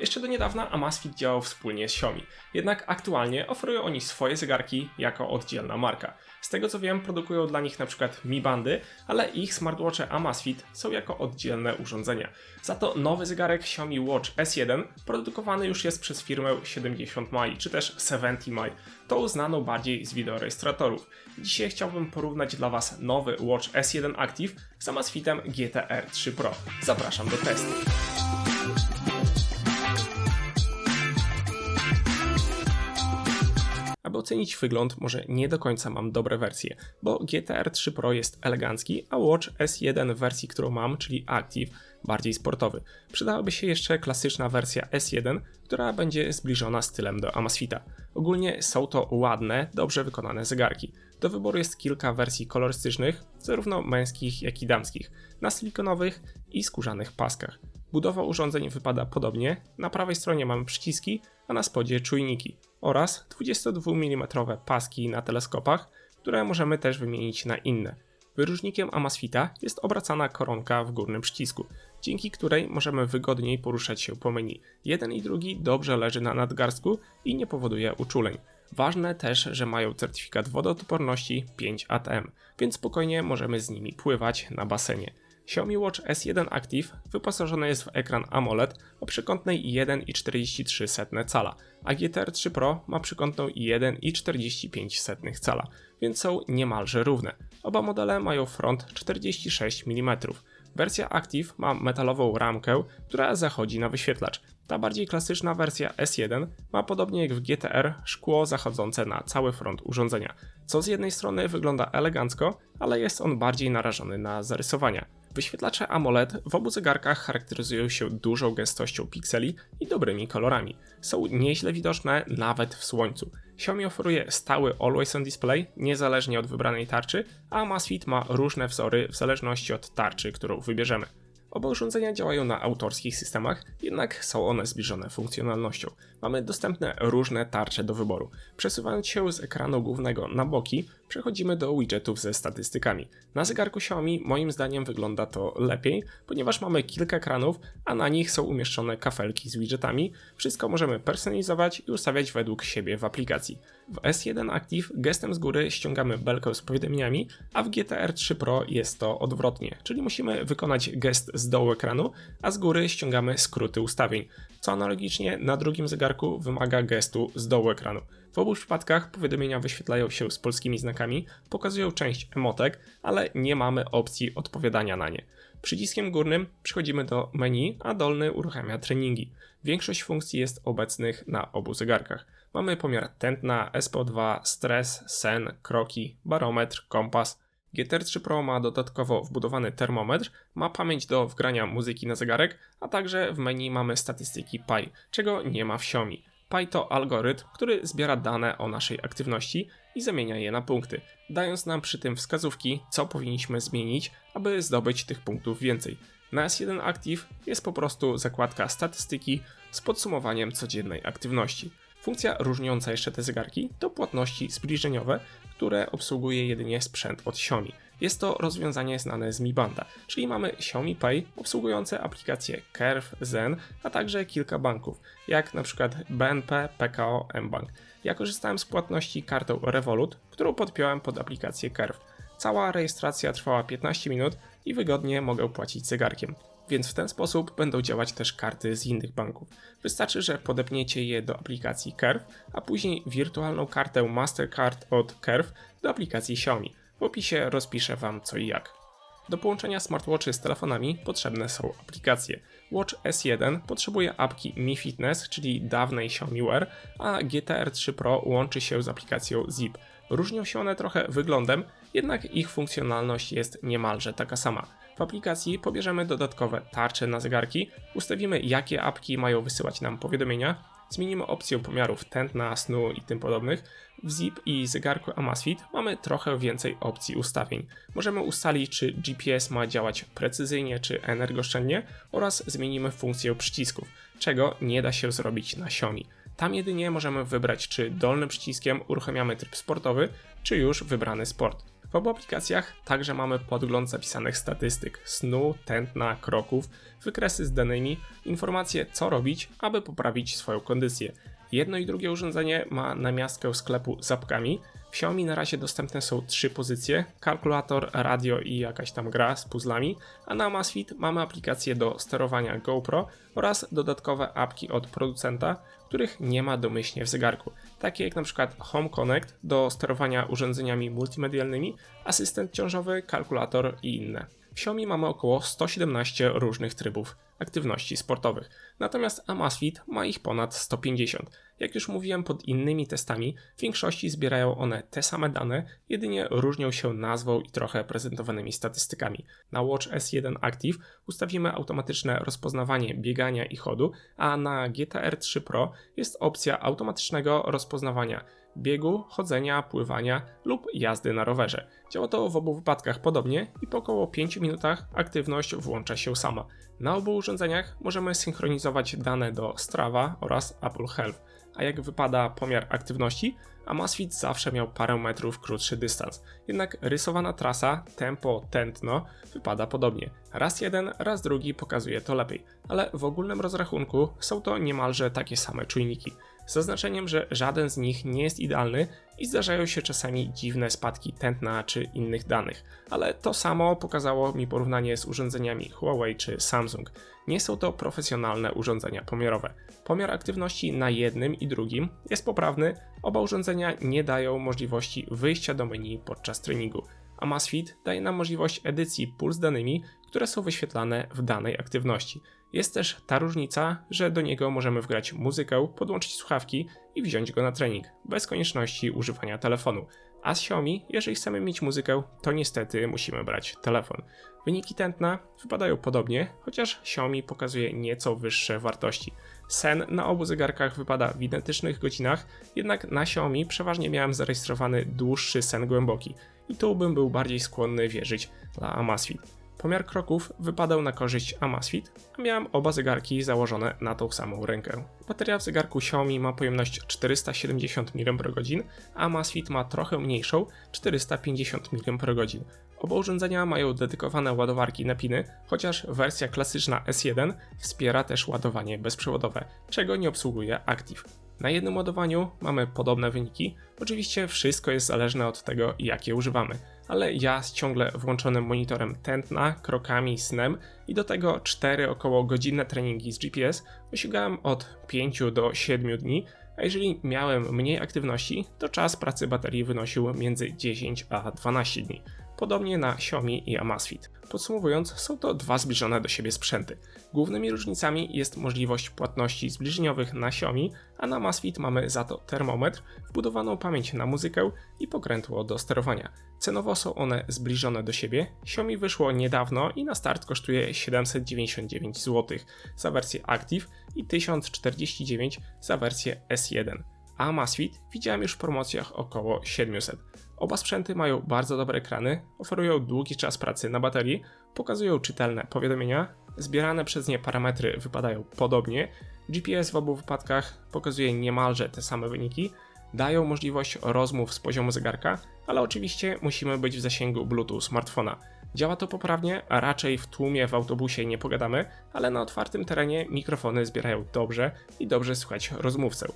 Jeszcze do niedawna Amazfit działał wspólnie z Xiaomi, jednak aktualnie oferują oni swoje zegarki jako oddzielna marka. Z tego co wiem, produkują dla nich np. Mi Bandy, ale ich smartwatche Amazfit są jako oddzielne urządzenia. Za to nowy zegarek Xiaomi Watch S1 produkowany już jest przez firmę 70 Mai, czy też 70 Mai, tą znaną bardziej z wideorejestratorów. Dzisiaj chciałbym porównać dla Was nowy Watch S1 Active z Amazfitem GTR 3 Pro. Zapraszam do testu. Ocenić wygląd, może nie do końca mam dobre wersje, bo GTR 3 Pro jest elegancki, a Watch S1 w wersji, którą mam, czyli Active, bardziej sportowy. Przydałaby się jeszcze klasyczna wersja S1, która będzie zbliżona stylem do Amazfita. Ogólnie są to ładne, dobrze wykonane zegarki. Do wyboru jest kilka wersji kolorystycznych, zarówno męskich, jak i damskich, na silikonowych i skórzanych paskach. Budowa urządzeń wypada podobnie, na prawej stronie mamy przyciski, a na spodzie czujniki oraz 22 mm paski na teleskopach, które możemy też wymienić na inne. Wyróżnikiem Amazfita jest obracana koronka w górnym przycisku, dzięki której możemy wygodniej poruszać się po menu. Jeden i drugi dobrze leży na nadgarstku i nie powoduje uczuleń. Ważne też, że mają certyfikat wodoodporności 5 ATM, więc spokojnie możemy z nimi pływać na basenie. Xiaomi Watch S1 Active wyposażony jest w ekran AMOLED o przekątnej 1,43 cala, a GTR 3 Pro ma przekątną 1,45 cala, więc są niemalże równe. Oba modele mają front 46 mm. Wersja Active ma metalową ramkę, która zachodzi na wyświetlacz. Ta bardziej klasyczna wersja S1 ma podobnie jak w GTR szkło zachodzące na cały front urządzenia, co z jednej strony wygląda elegancko, ale jest on bardziej narażony na zarysowania. Wyświetlacze AMOLED w obu zegarkach charakteryzują się dużą gęstością pikseli i dobrymi kolorami. Są nieźle widoczne nawet w słońcu. Xiaomi oferuje stały Always On Display, niezależnie od wybranej tarczy, a Amazfit ma różne wzory w zależności od tarczy, którą wybierzemy. Oba urządzenia działają na autorskich systemach, jednak są one zbliżone funkcjonalnością. Mamy dostępne różne tarcze do wyboru. Przesuwając się z ekranu głównego na boki, przechodzimy do widgetów ze statystykami. Na zegarku Xiaomi moim zdaniem wygląda to lepiej, ponieważ mamy kilka ekranów, a na nich są umieszczone kafelki z widgetami. Wszystko możemy personalizować i ustawiać według siebie w aplikacji. W S1 Active gestem z góry ściągamy belkę z powiadomieniami, a w GTR 3 Pro jest to odwrotnie, czyli musimy wykonać gest z dołu ekranu, a z góry ściągamy skróty ustawień, co analogicznie na drugim zegarku wymaga gestu z dołu ekranu. W obu przypadkach powiadomienia wyświetlają się z polskimi znakami, pokazują część emotek, ale nie mamy opcji odpowiadania na nie. Przyciskiem górnym przechodzimy do menu, a dolny uruchamia treningi. Większość funkcji jest obecnych na obu zegarkach. Mamy pomiar tętna, SPO2, stres, sen, kroki, barometr, kompas. GTR 3 Pro ma dodatkowo wbudowany termometr, ma pamięć do wgrania muzyki na zegarek, a także w menu mamy statystyki PI, czego nie ma w Xiaomi. Pi to algorytm, który zbiera dane o naszej aktywności i zamienia je na punkty, dając nam przy tym wskazówki, co powinniśmy zmienić, aby zdobyć tych punktów więcej. Na S1 Active jest po prostu zakładka statystyki z podsumowaniem codziennej aktywności. Funkcja różniąca jeszcze te zegarki to płatności zbliżeniowe, które obsługuje jedynie sprzęt od Xiaomi. Jest to rozwiązanie znane z Mi Banda, czyli mamy Xiaomi Pay obsługujące aplikacje Curve, Zen, a także kilka banków, jak np. BNP, PKO, mBank. Ja korzystałem z płatności kartą Revolut, którą podpiąłem pod aplikację Curve. Cała rejestracja trwała 15 minut i wygodnie mogę płacić zegarkiem więc w ten sposób będą działać też karty z innych banków. Wystarczy, że podepniecie je do aplikacji Curve, a później wirtualną kartę Mastercard od Curve do aplikacji Xiaomi. W opisie rozpiszę Wam co i jak. Do połączenia smartwatchy z telefonami potrzebne są aplikacje. Watch S1 potrzebuje apki Mi Fitness, czyli dawnej Xiaomi Wear, a GTR 3 Pro łączy się z aplikacją Zip. Różnią się one trochę wyglądem, jednak ich funkcjonalność jest niemalże taka sama. W aplikacji pobierzemy dodatkowe tarcze na zegarki, ustawimy jakie apki mają wysyłać nam powiadomienia, zmienimy opcję pomiarów tętna, snu i tym podobnych. W Zip i zegarku Amazfit mamy trochę więcej opcji ustawień. Możemy ustalić, czy GPS ma działać precyzyjnie czy energooszczędnie oraz zmienimy funkcję przycisków, czego nie da się zrobić na Xiaomi. Tam jedynie możemy wybrać, czy dolnym przyciskiem uruchamiamy tryb sportowy, czy już wybrany sport. W obu aplikacjach także mamy podgląd zapisanych statystyk, snu, tętna, kroków, wykresy z danymi, informacje co robić, aby poprawić swoją kondycję. Jedno i drugie urządzenie ma namiastkę sklepu z apkami. W Xiaomi na razie dostępne są trzy pozycje: kalkulator, radio i jakaś tam gra z puzzlami, a na Amazfit mamy aplikację do sterowania GoPro oraz dodatkowe apki od producenta, których nie ma domyślnie w zegarku, takie jak np. Home Connect do sterowania urządzeniami multimedialnymi, asystent ciążowy, kalkulator i inne. Xiaomi mamy około 117 różnych trybów aktywności sportowych, natomiast Amazfit ma ich ponad 150. Jak już mówiłem pod innymi testami, w większości zbierają one te same dane, jedynie różnią się nazwą i trochę prezentowanymi statystykami. Na Watch S1 Active ustawimy automatyczne rozpoznawanie biegania i chodu, a na GTR 3 Pro jest opcja automatycznego rozpoznawania biegu, chodzenia, pływania lub jazdy na rowerze. Działa to w obu wypadkach podobnie i po około 5 minutach aktywność włącza się sama. Na obu urządzeniach możemy synchronizować dane do Strava oraz Apple Health. A jak wypada pomiar aktywności? Amazfit zawsze miał parę metrów krótszy dystans. Jednak rysowana trasa, tempo, tętno wypada podobnie. Raz jeden, raz drugi pokazuje to lepiej, ale w ogólnym rozrachunku są to niemalże takie same czujniki z zaznaczeniem, że żaden z nich nie jest idealny i zdarzają się czasami dziwne spadki tętna czy innych danych, ale to samo pokazało mi porównanie z urządzeniami Huawei czy Samsung. Nie są to profesjonalne urządzenia pomiarowe. Pomiar aktywności na jednym i drugim jest poprawny, oba urządzenia nie dają możliwości wyjścia do menu podczas treningu. Amazfit daje nam możliwość edycji puls danymi, które są wyświetlane w danej aktywności. Jest też ta różnica, że do niego możemy wgrać muzykę, podłączyć słuchawki i wziąć go na trening, bez konieczności używania telefonu. A z Xiaomi, jeżeli chcemy mieć muzykę, to niestety musimy brać telefon. Wyniki tętna wypadają podobnie, chociaż Xiaomi pokazuje nieco wyższe wartości. Sen na obu zegarkach wypada w identycznych godzinach, jednak na Xiaomi przeważnie miałem zarejestrowany dłuższy sen głęboki i tu bym był bardziej skłonny wierzyć dla Amazfit. Pomiar kroków wypadał na korzyść Amazfit, a miałem oba zegarki założone na tą samą rękę. Bateria w zegarku Xiaomi ma pojemność 470 mAh, a Amazfit ma trochę mniejszą 450 mAh. Oba urządzenia mają dedykowane ładowarki na piny, chociaż wersja klasyczna S1 wspiera też ładowanie bezprzewodowe, czego nie obsługuje Active. Na jednym ładowaniu mamy podobne wyniki, oczywiście wszystko jest zależne od tego, jakie używamy ale ja z ciągle włączonym monitorem tętna, krokami, snem i do tego 4 około godzinne treningi z GPS osiągałem od 5 do 7 dni, a jeżeli miałem mniej aktywności, to czas pracy baterii wynosił między 10 a 12 dni podobnie na Xiaomi i Amazfit. Podsumowując, są to dwa zbliżone do siebie sprzęty. Głównymi różnicami jest możliwość płatności zbliżeniowych na Xiaomi, a na Amazfit mamy za to termometr, wbudowaną pamięć na muzykę i pokrętło do sterowania. Cenowo są one zbliżone do siebie. Xiaomi wyszło niedawno i na start kosztuje 799 zł za wersję Active i 1049 za wersję S1 a Amazfit widziałem już w promocjach około 700. Oba sprzęty mają bardzo dobre ekrany, oferują długi czas pracy na baterii, pokazują czytelne powiadomienia, zbierane przez nie parametry wypadają podobnie, GPS w obu wypadkach pokazuje niemalże te same wyniki, dają możliwość rozmów z poziomu zegarka, ale oczywiście musimy być w zasięgu Bluetooth smartfona. Działa to poprawnie, a raczej w tłumie w autobusie nie pogadamy, ale na otwartym terenie mikrofony zbierają dobrze i dobrze słychać rozmówcę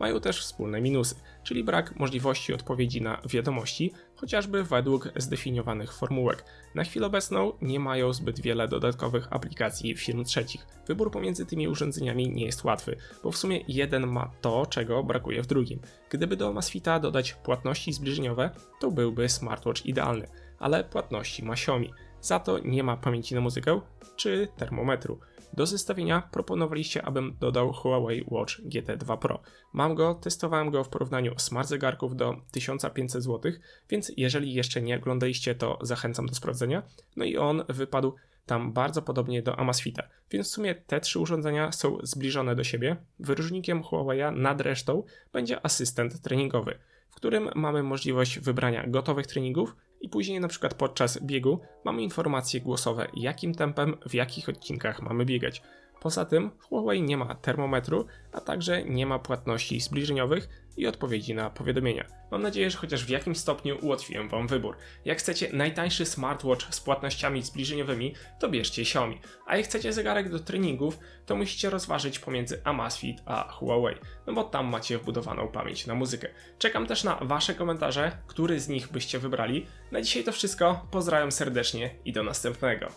mają też wspólne minusy, czyli brak możliwości odpowiedzi na wiadomości, chociażby według zdefiniowanych formułek. Na chwilę obecną nie mają zbyt wiele dodatkowych aplikacji firm trzecich. Wybór pomiędzy tymi urządzeniami nie jest łatwy, bo w sumie jeden ma to, czego brakuje w drugim. Gdyby do Amazfita dodać płatności zbliżeniowe, to byłby smartwatch idealny, ale płatności ma Xiaomi. Za to nie ma pamięci na muzykę czy termometru. Do zestawienia proponowaliście, abym dodał Huawei Watch GT2 Pro. Mam go, testowałem go w porównaniu smart zegarków do 1500 zł, więc jeżeli jeszcze nie oglądaliście, to zachęcam do sprawdzenia. No i on wypadł tam bardzo podobnie do Amazfita, więc w sumie te trzy urządzenia są zbliżone do siebie. Wyróżnikiem Huawei'a nad resztą będzie asystent treningowy, w którym mamy możliwość wybrania gotowych treningów i później na przykład podczas biegu mamy informacje głosowe, jakim tempem, w jakich odcinkach mamy biegać. Poza tym Huawei nie ma termometru, a także nie ma płatności zbliżeniowych i odpowiedzi na powiadomienia. Mam nadzieję, że chociaż w jakimś stopniu ułatwiłem Wam wybór. Jak chcecie najtańszy smartwatch z płatnościami zbliżeniowymi, to bierzcie Xiaomi. A jak chcecie zegarek do treningów, to musicie rozważyć pomiędzy Amazfit a Huawei, no bo tam macie wbudowaną pamięć na muzykę. Czekam też na Wasze komentarze, który z nich byście wybrali. Na dzisiaj to wszystko, pozdrawiam serdecznie i do następnego.